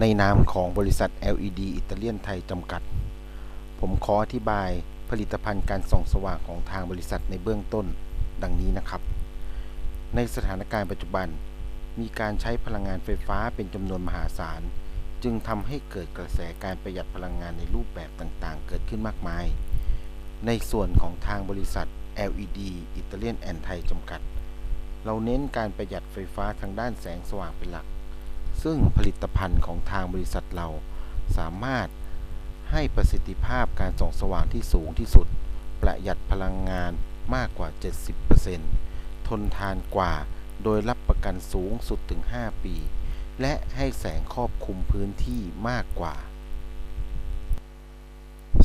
ในนามของบริษัท LED อิตาเลียนไทยจำกัด ผมขออธิบายผลิตภัณฑ์การส่องสว่างของทางบริษัทในเบื้องต้นดังนี้นะครับ ในสถานการณ์ปัจจุบัน มีการใช้พลังงานไฟฟ้าเป็นจำนวนมหาศาล จึงทำให้เกิดกระแสการประหยัดพลังงานในรูปแบบต่างๆ เกิดขึ้นมากมาย ในส่วนของทางบริษัท LED อิตาเลียนแอนไทยจำกัด เราเน้นการประหยัดไฟฟ้าทางด้านแสงสว่างเป็นหลัก ซึ่งผลิตภัณฑ์ของทางบริษัทเราสามารถให้ประสิทธิภาพการส่องสว่างที่สูงที่สุด ประหยัดพลังงานมากกว่า 70%ทนทานกว่า โดยรับประกันสูงสุดถึง 5 ปี และให้แสงครอบคลุมพื้นที่มากกว่า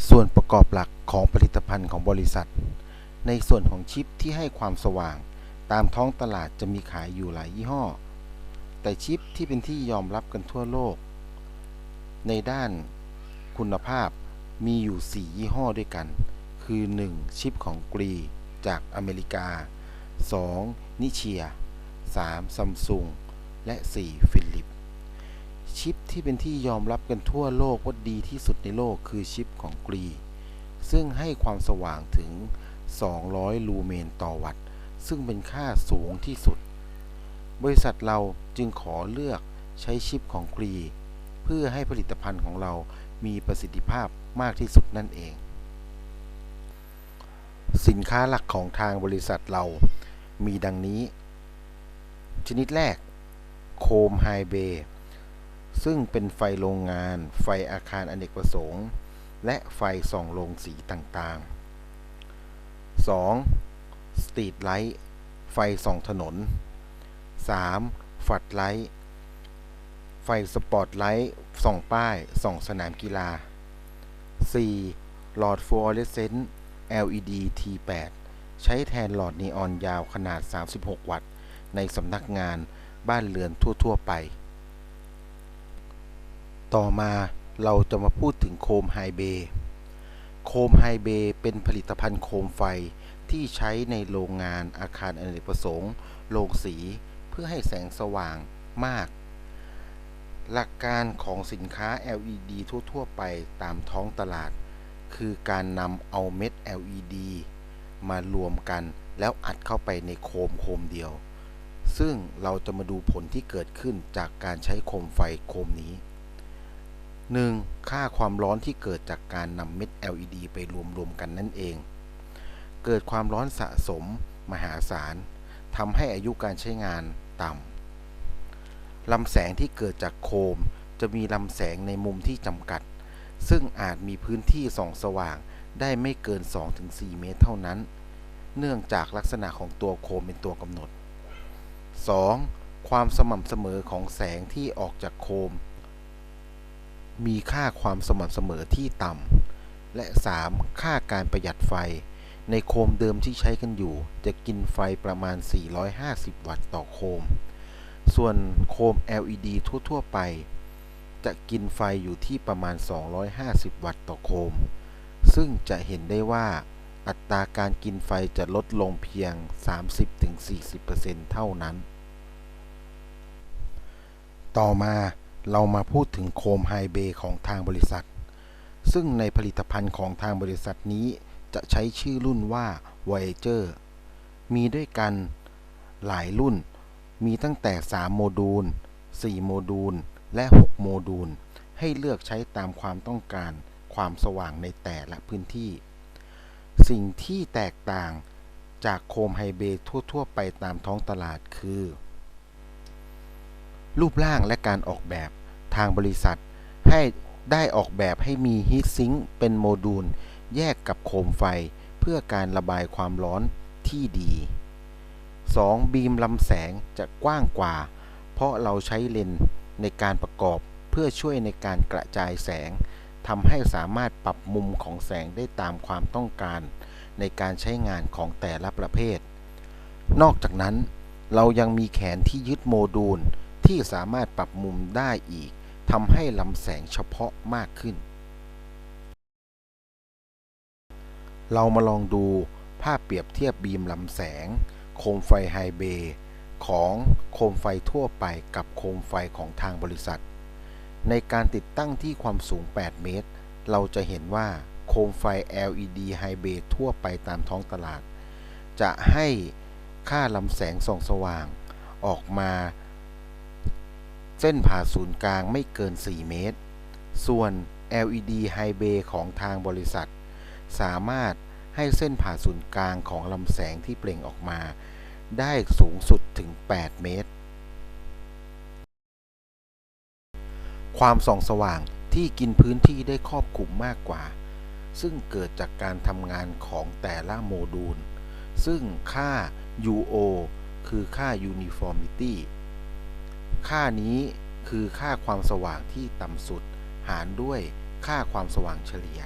ส่วนประกอบหลักของผลิตภัณฑ์ของบริษัท ในส่วนของชิปที่ให้ความสว่าง ตามท้องตลาดจะมีขายอยู่หลายยี่ห้อ แต่ชิปที่เป็นที่ยอมรับกันทั่วโลก ในด้านคุณภาพมีอยู่ 4 ยี่ห้อด้วยกัน คือ 1. ชิปของกรีจากอเมริกา 2. นิเชีย 3. ซัมซุงและ 4. ฟิลิป ชิปที่เป็นที่ยอมรับกันทั่วโลกว่าดีที่สุดในโลกคือชิปของกรี ซึ่งให้ความสว่างถึง 200 ลูเมนต่อวัตต์ ซึ่งเป็นค่าสูงที่สุด บริษัทเราจึงขอเลือกใช้ชิปของกรี เพื่อให้ผลิตภัณฑ์ของเรามีประสิทธิภาพมากที่สุดนั่นเอง สินค้าหลักของทางบริษัทเรามีดังนี้ ชนิดแรก โคมไฮเบย์ซึ่งเป็นไฟโรงงาน ไฟอาคารอเนกประสงค์ และไฟส่องโรงสีต่างๆ 2. สตรีทไลท์ไฟส่องถนน 3. ฝัดไลท์ไฟสปอตไลท์ส่องป้ายส่องสนามกีฬา 4. หลอดฟลูออเรสเซนต์ LED T8 ใช้แทนหลอดนีออนยาวขนาด 36 วัตต์ ในสำนักงานบ้านเรือนทั่ว ๆ ไป ต่อมาเราจะมาพูดถึงโคมไฮเบย์โคมไฮเบย์เป็นผลิตภัณฑ์โคมไฟที่ใช้ในโรงงานอาคารอเนกประสงค์ โรงสี เพื่อให้แสงสว่างมาก หลักการของสินค้า LED ทั่ว ๆ ไปตามท้องตลาด คือการนำเอาเม็ด LED มารวมกันแล้วอัดเข้าไปในโคมโคมเดียว ซึ่งเราจะมาดูผลที่เกิดขึ้นจากการใช้โคมไฟโคมนี้ 1. ค่าความร้อนที่เกิดจากการนำเม็ด LED ไปรวมๆกันนั่นเอง เกิดความร้อนสะสมมหาศาล ทำให้อายุการใช้งานต่ำลำแสงที่เกิดจากโคมจะมีลำแสงในมุมที่จำกัด ซึ่งอาจมีพื้นที่ส่องสว่างได้ไม่เกิน 2-4 เมตรเท่านั้น เนื่องจากลักษณะของตัวโคมเป็นตัวกำหนด 2. ความสม่ำเสมอของแสงที่ออกจากโคม มีค่าความสม่ำเสมอที่ต่ำและ 3. ค่าการประหยัดไฟ ในโคมเดิมที่ใช้กันอยู่ จะกินไฟประมาณ 450 วัตต์ต่อโคม ส่วนโคม LED ทั่ว ๆ ไป จะกินไฟอยู่ที่ประมาณ 250 วัตต์ต่อโคม ซึ่งจะเห็นได้ว่าอัตราการกินไฟจะลดลงเพียง 30-40%เท่านั้น ต่อมาเรามาพูดถึงโคมไฮเบย์ของทางบริษัท ซึ่งในผลิตภัณฑ์ของทางบริษัทนี้ จะใช้ชื่อรุ่นว่า Voyager มีด้วยกันหลายรุ่น มีตั้งแต่ 3 โมดูล 4 โมดูล และ 6 โมดูล ให้เลือกใช้ตามความต้องการความสว่างในแต่ละพื้นที่ สิ่งที่แตกต่างจากโคมไฮเบย์ทั่ว ๆ ไปตามท้องตลาดคือ รูปร่างและการออกแบบทางบริษัท ให้ได้ออกแบบให้มีฮีทซิงค์เป็นโมดูล แยกกับโคมไฟเพื่อการระบายความร้อนที่ดี 2. บีมลำแสงจะกว้างกว่า เพราะเราใช้เลนส์ในการประกอบเพื่อช่วยในการกระจายแสงทำให้สามารถปรับมุมของแสงได้ตามความต้องการ ในการใช้งานของแต่ละประเภท นอกจากนั้น เรายังมีแขนที่ยึดโมดูลที่สามารถปรับมุมได้อีกทำให้ลำแสงเฉพาะมากขึ้น เรามาลองดูภาพเปรียบเทียบบีมลำแสง โคมไฟไฮเบย์ของโคมไฟทั่วไปกับโคมไฟของทางบริษัท ในการติดตั้งที่ความสูง 8 เมตร เราจะเห็นว่าโคมไฟ LED High Bay ทั่วไปตามท้องตลาด จะให้ค่าลำแสงส่องสว่าง ออกมา เส้นผ่าศูนย์กลางไม่เกิน 4 เมตร ส่วน LED High Bay ของทางบริษัท สามารถให้เส้นผ่าศูนย์กลางของลำแสงที่เปล่งออกมา ได้สูงสุดถึง 8 เมตร ความส่องสว่างที่กินพื้นที่ได้ครอบคลุมมากกว่า ซึ่งเกิดจากการทำงานของแต่ละโมดูล ซึ่งค่า UO คือค่า Uniformity ค่านี้คือค่าความสว่างที่ต่ำสุด หารด้วยค่าความสว่างเฉลี่ย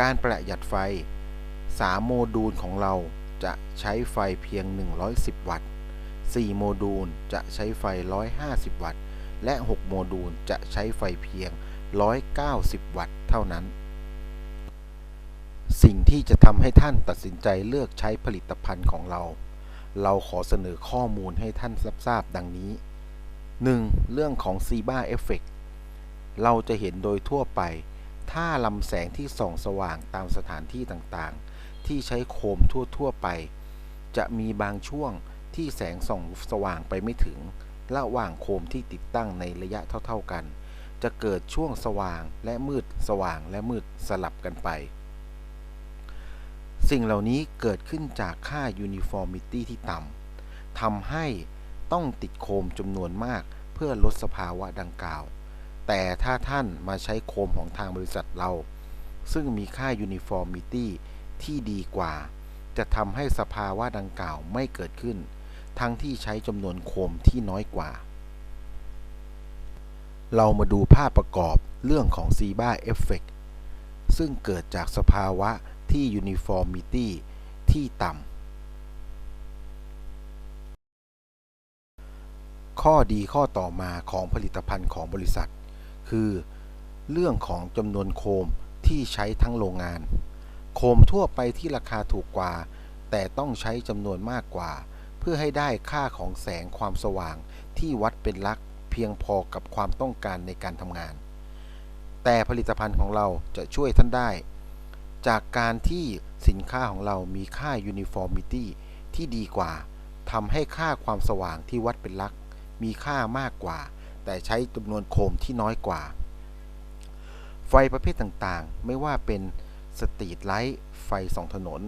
การประหยัดไฟ 3 โมดูลของเราจะใช้ไฟเพียง 110 วัตต์ 4 โมดูลจะใช้ไฟ 150 วัตต์ และ 6 โมดูลจะใช้ไฟเพียง 190 วัตต์เท่านั้น สิ่งที่จะทำให้ท่านตัดสินใจเลือกใช้ผลิตภัณฑ์ของเรา เราขอเสนอข้อมูลให้ท่านรับทราบดังนี้ 1. เรื่องของ Ziba Effect เราจะเห็นโดยทั่วไป ถ้าลำแสงที่ส่องสว่างตามสถานที่ต่างๆ ที่ใช้โคมทั่วๆไป จะมีบางช่วงที่แสงส่องสว่างไปไม่ถึง ระหว่างโคมที่ติดตั้งในระยะเท่าๆกัน จะเกิดช่วงสว่างและมืดสว่างและมืดสลับกันไป สิ่งเหล่านี้เกิดขึ้นจากค่า uniformity ที่ต่ำทำให้ต้องติดโคมจำนวนมากเพื่อลดสภาวะดังกล่าว แต่ถ้าท่านมาใช้โคมของทางบริษัทเรา ซึ่งมีค่า uniformity ที่ดีกว่า จะทำให้สภาวะดังกล่าวไม่เกิดขึ้น ทั้งที่ใช้จำนวนโคมที่น้อยกว่า เรามาดูภาพประกอบเรื่องของ Ziba Effect ซึ่งเกิดจากสภาวะที่ uniformity ที่ต่ำ ข้อดีข้อต่อมาของผลิตภัณฑ์ของบริษัท คือ เรื่องของจำนวนโคมที่ใช้ทั้งโรงงาน โคมทั่วไปที่ราคาถูกกว่า แต่ต้องใช้จำนวนมากกว่า เพื่อให้ได้ค่าของแสงความสว่างที่วัดเป็นลักเพียงพอกับความต้องการในการทำงาน แต่ผลิตภัณฑ์ของเราจะช่วยท่านได้ จากการที่สินค้าของเรามีค่า uniformity ที่ดีกว่าทำให้ค่าความสว่างที่วัดเป็นลัก มีค่ามากกว่า แต่ใช้จำนวนโคมที่น้อยกว่า ไฟประเภทต่างๆ ไม่ว่าเป็นสตรีทไลท์ไฟส่องถนน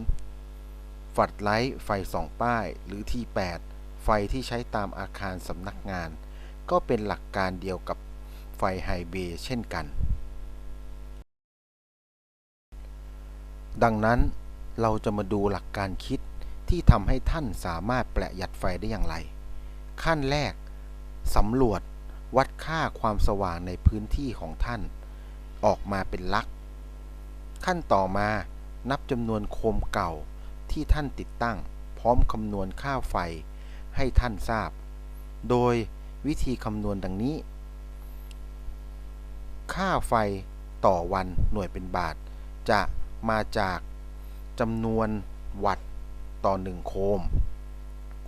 ฝัดไลท์ไฟส่องป้าย หรือ T8 ไฟที่ใช้ตามอาคารสำนักงาน ก็เป็นหลักการเดียวกับไฟไฮเบย์เช่นกัน ดังนั้นเราจะมาดูหลักการคิดที่ทำให้ท่านสามารถประหยัดไฟได้อย่างไร ขั้นแรกสำรวจ วัดค่าความสว่างในพื้นที่ของท่าน ออกมาเป็นลัก ขั้นต่อมานับจำนวนโคมเก่าที่ท่านติดตั้ง พร้อมคำนวณค่าไฟให้ท่านทราบ โดยวิธีคำนวณดังนี้ ค่าไฟต่อวันหน่วยเป็นบาท จะมาจากจำนวนวัตต์ต่อ 1 โคม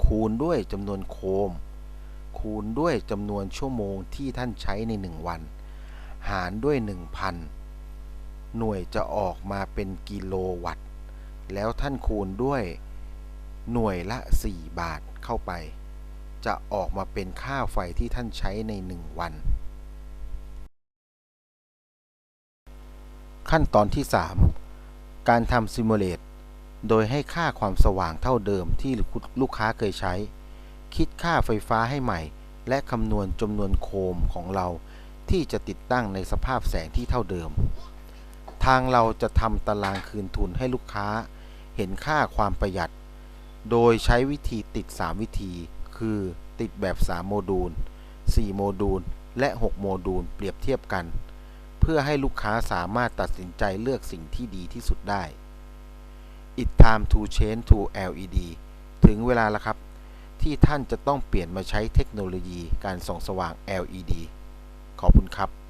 คูณด้วยจำนวนโคม คูณด้วยจำนวนชั่วโมงที่ท่านใช้ใน 1 วัน หารด้วย 1,000 หน่วยจะออกมาเป็นกิโลวัตต์ แล้วท่านคูณด้วยหน่วยละ 4 บาทเข้าไป จะออกมาเป็นค่าไฟที่ท่านใช้ใน 1 วัน ขั้นตอนที่ 3 การทำซิมูเลตโดยให้ค่าความสว่างเท่าเดิมที่ลูกค้าเคยใช้ คิดค่าไฟฟ้าให้ใหม่ และคำนวณจำนวนโคมของเราที่จะติดตั้งในสภาพแสงที่เท่าเดิม ทางเราจะทำตารางคืนทุนให้ลูกค้า เห็นค่าความประหยัด โดยใช้วิธีติด 3 วิธี คือติดแบบ 3 โมดูล 4 โมดูล และ 6 โมดูลเปรียบเทียบกัน เพื่อให้ลูกค้าสามารถตัดสินใจเลือกสิ่งที่ดีที่สุดได้ It time to change to LED ถึงเวลาแล้วครับ ที่ท่านจะต้องเปลี่ยนมาใช้เทคโนโลยีการส่องสว่าง LED ขอบคุณครับ